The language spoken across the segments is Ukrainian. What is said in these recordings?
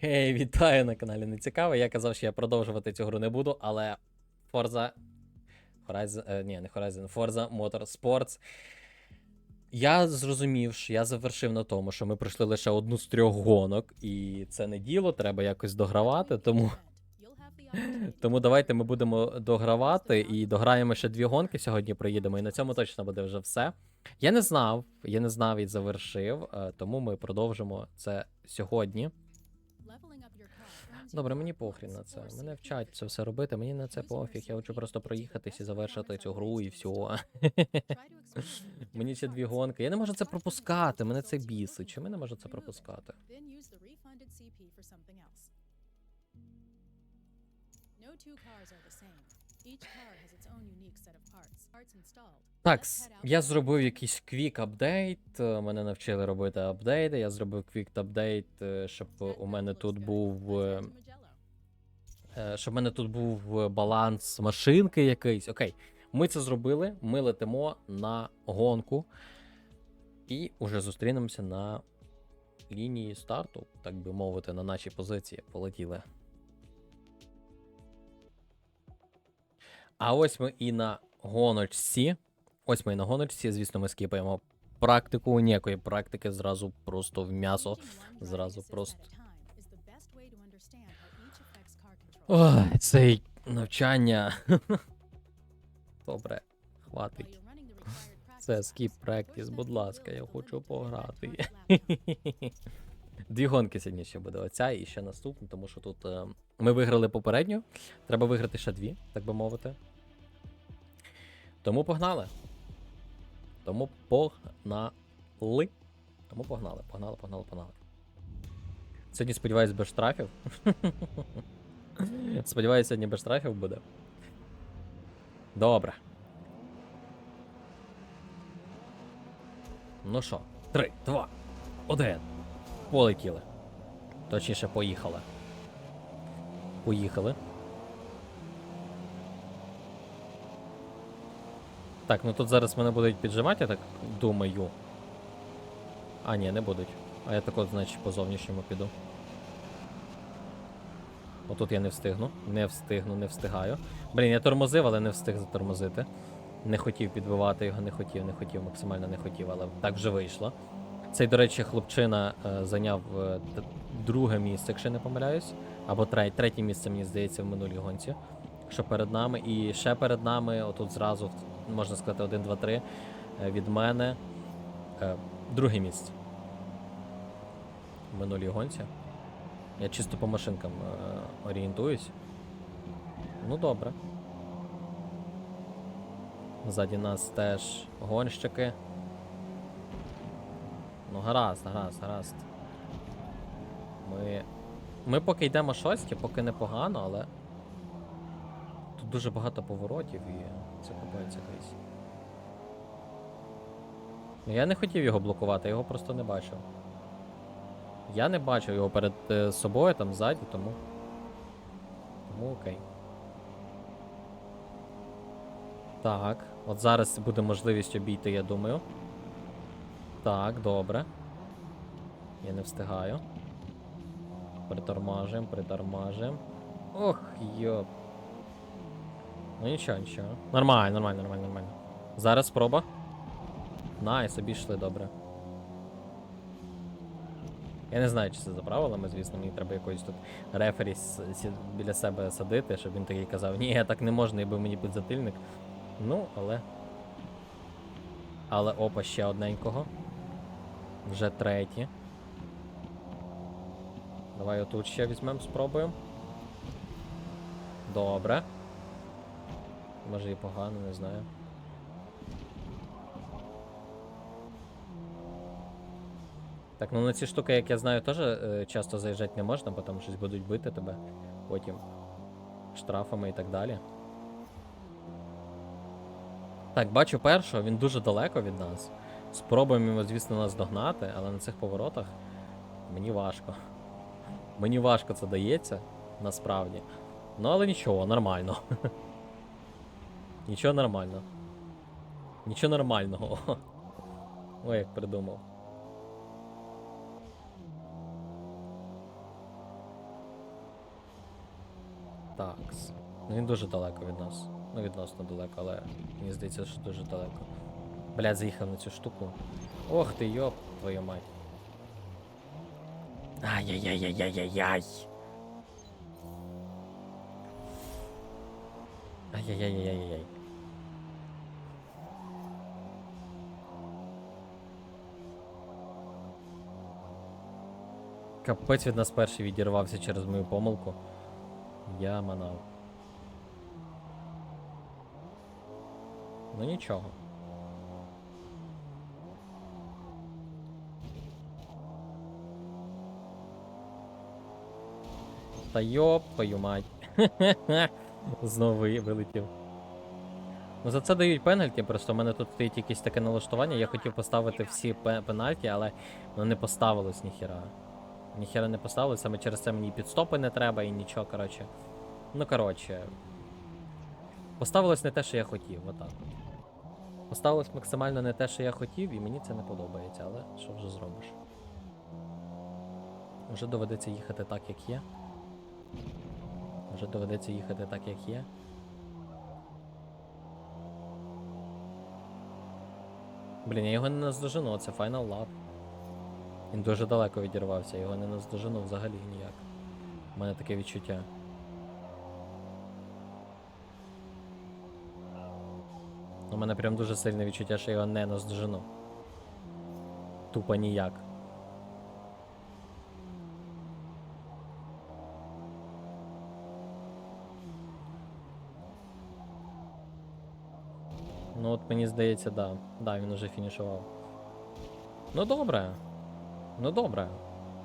Хей, вітаю на каналі Не цікаво. Я казав, що я продовжувати цю гру не буду, але Forza Horizon, е, ні, не Horizon, Forza Motorsports. Я зрозумів, що я завершив на тому, що ми пройшли лише одну з трьох гонок, і це не діло, треба якось догравати. Тому, тому давайте ми будемо догравати і дограємо ще дві гонки сьогодні. Проїдемо, і на цьому точно буде вже все. Я не знав, я не знав і завершив, е, тому ми продовжимо це сьогодні. Добре, мені похрін на це. Мене вчать це все робити. Мені на це пофіг. Я хочу просто проїхатись і завершити цю гру і все. Мені ще дві гонки. Я не можу це пропускати. Мене це бісить. Чому я не можу це пропускати? Так, я зробив якийсь квік апдейт. Мене навчили робити апдейти. Я зробив квік апдейт, е, щоб у мене тут був. е, е, Щоб у мене тут був е, баланс машинки якийсь. Окей, ми це зробили. Ми летимо на гонку. І уже зустрінемося на лінії старту, так би мовити, на нашій позиції. Полетіли. А ось ми і на гоночці. Ось ми і на гоночці. Звісно, ми скіпаємо практику. Ніякої практики, зразу просто в м'ясо. Зразу просто. Ой, цей навчання. Добре, хватить. Це скіп практіс, будь ласка, я хочу пограти. Дві гонки сьогодні ще буде. Оця і ще наступна, тому що тут е, ми виграли попередню. Треба виграти ще дві, так би мовити. Тому погнали. Тому погнали. Тому погнали, погнали, погнали, погнали. Сьогодні, сподіваюсь, без штрафів. Сподіваюсь, сьогодні без штрафів буде. Добре. Ну що, три, два, один. Полетіли. Точніше, поїхали. Поїхали. Так, ну тут зараз мене будуть піджимати, я так думаю. А, ні, не будуть. А я так от, значить, по зовнішньому піду. Отут я не встигну. Не встигну, не встигаю. Блін, я тормозив, але не встиг затормозити. Не хотів підбивати його, не хотів, не хотів, максимально не хотів, але так вже вийшло. Цей, до речі, хлопчина е, зайняв е, друге місце, якщо не помиляюсь. Або третє, третє місце, мені здається, в минулій гонці. Що перед нами. І ще перед нами, отут зразу, можна сказати, 1, 2, 3 е, від мене. Е, друге місце. В минулій гонці. Я чисто по машинкам орієнтуюсь. Ну добре. Ззаді нас теж гонщики. Ну, гаразд, гаразд, гаразд. Ми. Ми поки йдемо шості, поки непогано, але. Тут дуже багато поворотів і це купається якийсь. Ну, я не хотів його блокувати, я його просто не бачив. Я не бачив його перед е, собою там ззаді, тому. Тому окей. Так, от зараз буде можливість обійти, я думаю. Так, добре. Я не встигаю. Притормажуємо, притормажуємо. Ох, йоп. Ну нічого, нічого. Нормально, нормально, нормально, нормально. Зараз спроба. Найс, обійшли добре. Я не знаю, чи це за правилами, звісно, мені треба якоїсь тут рефері біля себе садити, щоб він такий казав, ні, так не можна, якби мені підзатильник. Ну, але. Але опа, ще одненького. Вже третє. Давай отут ще візьмемо, спробуємо. Добре. Може і погано, не знаю. Так, ну на ці штуки, як я знаю, теж е, часто заїжджати не можна, бо там щось будуть бити тебе потім штрафами і так далі. Так, бачу першого, він дуже далеко від нас. Спробуємо звісно, нас догнати, але на цих поворотах мені важко. Мені важко це дається, насправді. Ну, але нічого, нормально. Нічого нормально. Нічого нормального. Ой, як придумав. Такс. Ну він дуже далеко від нас. Ну, відносно далеко, але мені здається, що дуже далеко. Блядь, заїхав на цю штуку. Ох ти, йоп, твою мать. Ай-яй-яй-яй-яй-яй-яй. Ай-яй-яй-яй-яй-яй. Капець від нас перший відірвався через мою помилку. Я манав. Ну нічого. Та йоп, мать. Знову вилетів. Ну за це дають пенальті, просто в мене тут стоїть якесь таке налаштування. Я хотів поставити всі пенальті, але воно не поставилось ніхіра. Ніхіра не поставилось, саме через це мені підстопи не треба і нічого, коротше. Ну, коротше. Поставилось не те, що я хотів, отак. Поставилось максимально не те, що я хотів, і мені це не подобається, але що вже зробиш? Вже доведеться їхати так, як є. Вже доведеться їхати так, як є. Блін, я його не наздожену, це Final Lap. Він дуже далеко відірвався, його не наздожену взагалі ніяк. У мене таке відчуття. У мене прям дуже сильне відчуття, що його не наздожену. Тупо ніяк. Ну от мені здається, да. Да, він уже фінішував. Ну добре. Ну добре.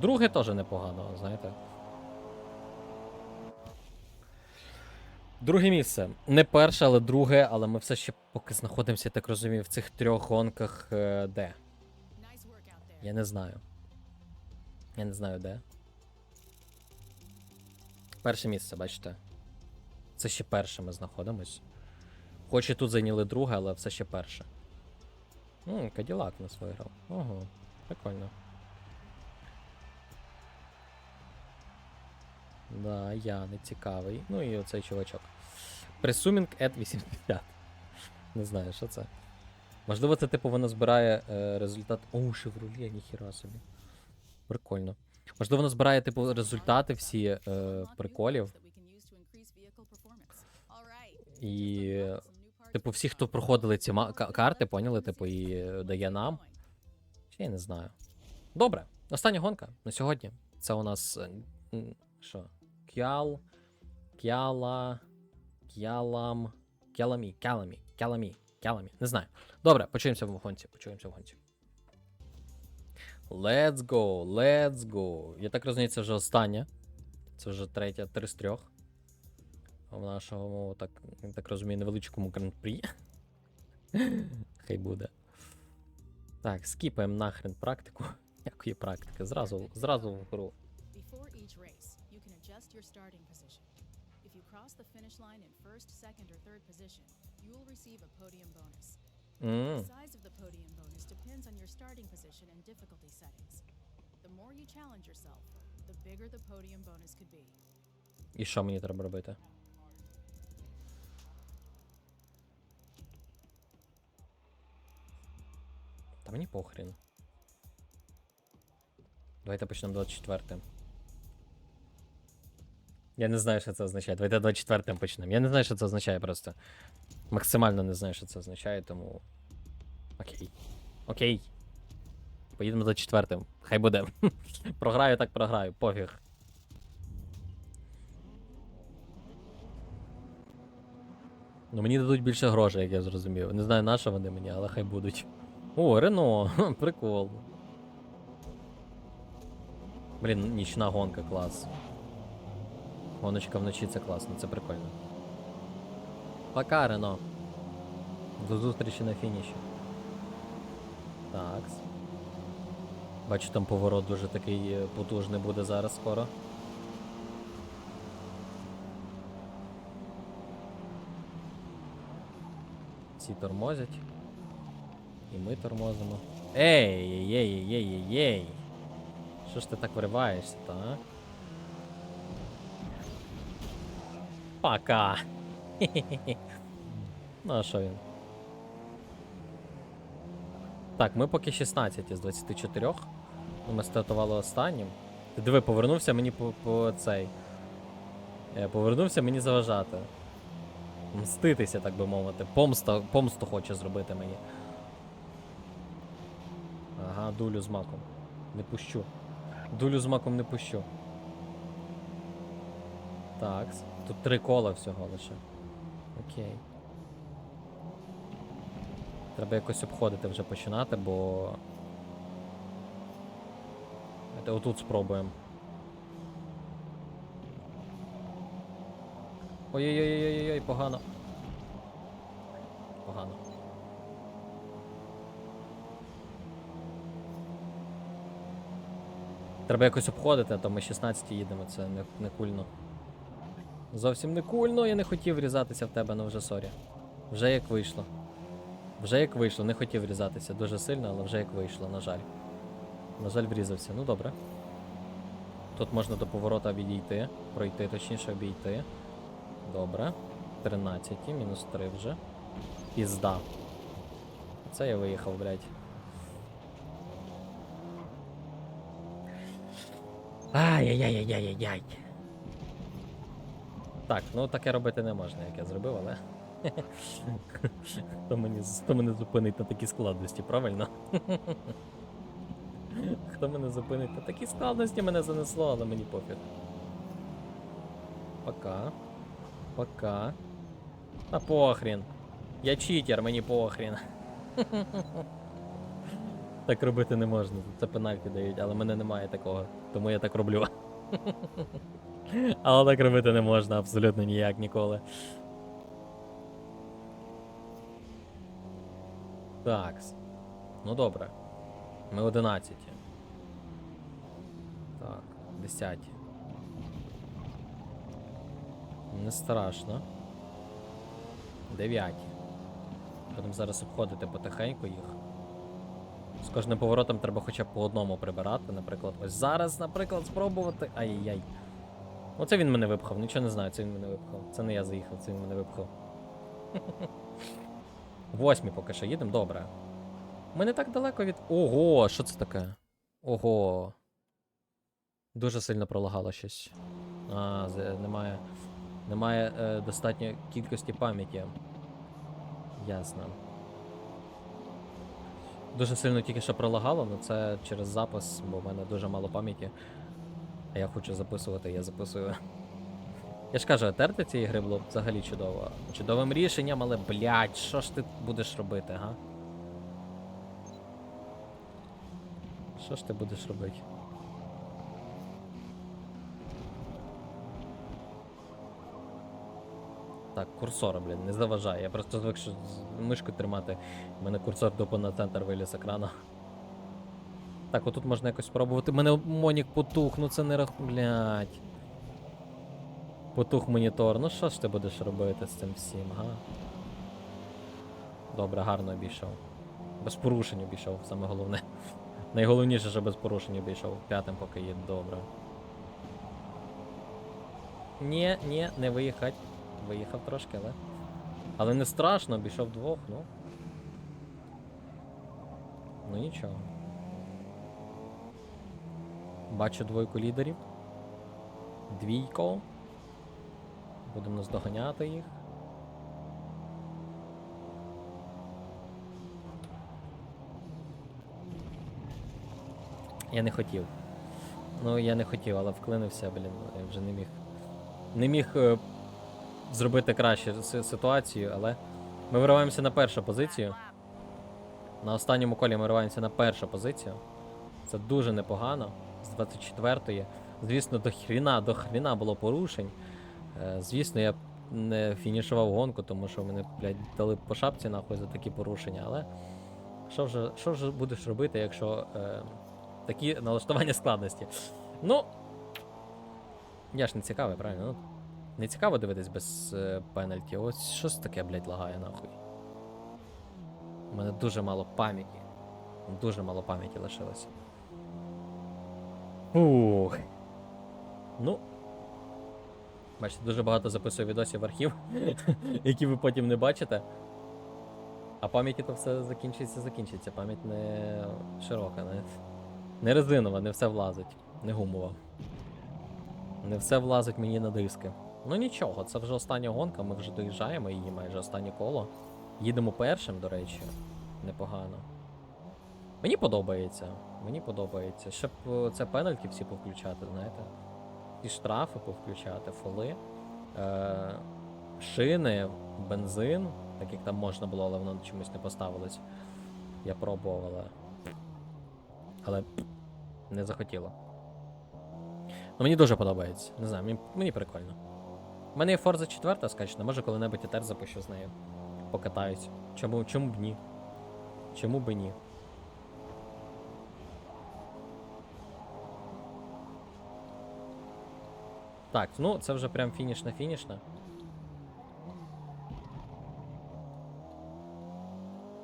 Друге теж непогано, знаєте. Друге місце. Не перше, але друге, але ми все ще поки знаходимося, я так розумію, в цих трьох гонках е, де. Я не знаю. Я не знаю де. Перше місце, бачите. Це ще перше ми знаходимось. Хоч і тут зайняли друге, але все ще перше. Ммм, Каділак нас виграв. Ого, прикольно. Да, я не цікавий. Ну і оцей чувачок. Presuming at 80. Не знаю, що це. Можливо, це типу воно збирає е, результат. О, Шевроле, ніхіра собі. Прикольно. Можливо, воно збирає, типу, результати всі е, приколів. І, Типу, всі, хто проходили ці карти, поняли, типу, і е, дає нам. Чи я не знаю. Добре, остання гонка на сьогодні. Це у нас. е, Що? Кял. Кяла. Кялам. Кяламі. Кяламі. Кяламі. Кяламі. Не знаю. Добре, почуємося в гонці. Почуємося в гонці. Let's go, let's go. Я так розумію, це вже остання. Це вже третя, три з трьох. В нашому, так, я так розумію, невеличкому гран-прі. Хай буде. Так, скіпаємо нахрен практику. Якої практики? Зразу, зразу в гру. Before each race, you can adjust your starting position. If you cross the finish line in first, second, or third position, you will receive a podium bonus. М, The size of the podium bonus depends on your starting position and difficulty settings. The more you challenge yourself, the bigger the podium bonus could be. І що мені треба робити? Мені похрін. Давайте почнемо 24-м. Я не знаю, що це означає. Давайте 24 почнемо. Я не знаю, що це означає просто. Максимально не знаю, що це означає, тому. Окей. Окей. Поїдемо 24. Хай буде. програю, так програю, пофіг. Ну мені дадуть більше грошей, як я зрозумів. Не знаю, на що вони мені, але хай будуть. О, Рено, прикол. Блін, нічна гонка, клас. Гоночка вночі це класно, це прикольно. Пока, Рено. До зустрічі на фініші. Такс. Бачу, там поворот дуже такий е, потужний буде зараз скоро. Ці тормозять. І ми тормозимо. Ей, ей, ей, ей, ей, ей. Що ж ти так вириваєшся, та? а? Пока. Ну, а що він? Так, ми поки 16 із 24. Ну, Ми стартували останнім. Ти диви, повернувся мені по, по цей. Е, Повернувся мені заважати. Мститися, так би мовити. Помста, помсту хоче зробити мені. Дулю з маком. Не пущу. Дулю з маком не пущу. Так, тут три кола всього лише. Окей. Треба якось обходити вже починати, бо. Давайте отут спробуємо. Ой-ой-ой-ой-ой, погано. Погано. Треба якось обходити, а то ми 16 їдемо, це не, не кульно. Зовсім не кульно, я не хотів врізатися в тебе, ну вже сорі. Вже як вийшло. Вже як вийшло, не хотів врізатися дуже сильно, але вже як вийшло, на жаль. На жаль, врізався. Ну добре. Тут можна до поворота відійти, пройти, точніше обійти. Добре. 13, мінус 3 вже. Пізда. Це я виїхав, блядь. Ай-яй-яй-яй-яй-яй. Так, ну таке робити не можна, як я зробив, але. Хто мені, хто мене зупинить на такі складності, правильно? Хто мене зупинить на такі складності мене занесло, але мені пофіг. Пока. Пока. А похрін. Я читер, мені похрін. Так робити не можна. Це пенальті дають, але мене немає такого. Тому я так роблю. Але так робити не можна абсолютно ніяк ніколи. Так. Ну добре. Ми 11. Так, 10. Не страшно. 9. Будемо зараз обходити потихеньку їх. З кожним поворотом треба хоча б по одному прибирати. Наприклад, ось зараз, наприклад, спробувати. Ай-яй-яй. Оце він мене випхав, нічого не знаю, це він мене випхав. Це не я заїхав, це він мене випхав. Восьмі поки що їдемо, добре. Ми не так далеко від. Ого, що це таке? Ого. Дуже сильно пролагало щось. А, немає. Немає е, достатньої кількості пам'яті. Ясно. Дуже сильно тільки що пролагало, але це через запис, бо в мене дуже мало пам'яті. А я хочу записувати, я записую. Я ж кажу, терти цієї гри було взагалі чудово. Чудовим рішенням, але блядь, що ж ти будеш робити, га? Що ж ти будеш робити? Так, курсора, блін, не заважає. Я просто звик, що мишку тримати. У мене курсор тупо на центр виліз екрану. Так, отут можна якось спробувати. Мене монік потух, ну це не рах... Блядь. Потух монітор. Ну що ж ти будеш робити з цим всім, га? Добре, гарно обійшов. Без порушень обійшов, саме головне. Найголовніше, що без порушень обійшов. П'ятим поки їде, добре. Ні, ні, не виїхать. Виїхав трошки, але. Але не страшно, обійшов двох, ну. Ну нічого. Бачу двойку лідерів. Двійко. Будемо наздоганяти їх. Я не хотів. Ну, я не хотів, але вклинився, блін, я вже не міг. Не міг е, зробити краще ситуацію, але ми вириваємося на першу позицію. На останньому колі ми вириваємося на першу позицію. Це дуже непогано. З 24-ї. Звісно, до хріна, до хріна було порушень. Е, звісно, я не фінішував гонку, тому що мене, блядь, дали по шапці нахуй за такі порушення, але що вже, що вже будеш робити, якщо е, такі налаштування складності? Ну. Я ж не цікавий, правильно? Ну, не цікаво дивитись без е, пенальті. Ось що ж таке, блядь, лагає нахуй. У мене дуже мало пам'яті. Дуже мало пам'яті лишилося. Ух. Ну. Бачите, дуже багато записую відосів в архів, які ви потім не бачите. А пам'яті то все закінчиться, закінчиться. Пам'ять не широка, не, не резинова, не все влазить, не гумова. Не все влазить мені на диски. Ну нічого, це вже остання гонка, ми вже доїжджаємо її майже останнє коло. Їдемо першим, до речі. Непогано. Мені подобається. Мені подобається. Щоб е, це пенальті всі повключати, знаєте. І штрафи повключати, фоли. Е, шини, бензин, так як там можна було, але воно чомусь не поставилось. Я пробував, але. Але не захотіло. Ну, мені дуже подобається. Не знаю, мені, мені прикольно. У мене є Forza 4 скачана, може коли-небудь і теж запущу з нею. Покатаюсь. Чому, чому б ні? Чому б ні? Так, ну це вже прям фінішна фінішна.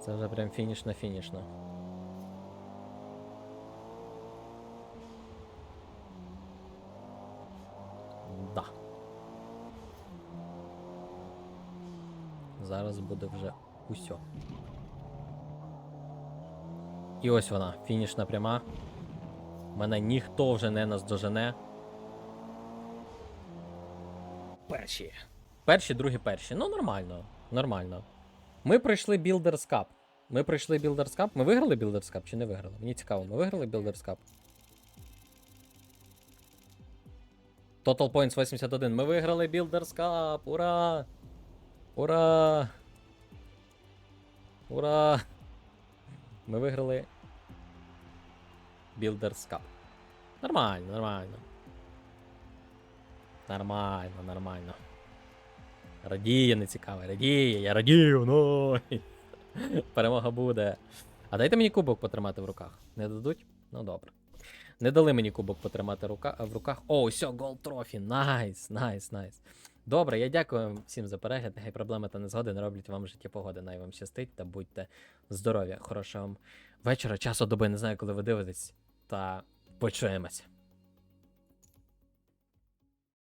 Це вже прям фінішна фінішна. Да. Зараз буде вже усьо. І ось вона, фінішна пряма. Мене ніхто вже не наздожене. Перші. Перші, другі, перші. Ну, нормально. Нормально. Ми пройшли Builders Cup. Ми пройшли Builders Cup. Ми виграли Builders Cup чи не виграли? Мені цікаво, ми виграли Builders Cup. Total Points 81. Ми виграли Builders Cup! Ура! Ура! Ура! Ми виграли Builders Cup. Нормально, нормально. Нормально, нормально. Радіє, не цікаво, радіє, я радію, ну. Перемога буде. А дайте мені кубок потримати в руках. Не дадуть? Ну добре. Не дали мені кубок потримати рука, в руках. О, все, гол трофі. Найс, найс, найс. Добре, я дякую всім за перегляд. Нехай проблеми та незгоди не роблять вам життя погоди. Най вам щастить та будьте здорові. Хорошого вам вечора, часу доби, не знаю, коли ви дивитесь. Та почуємось.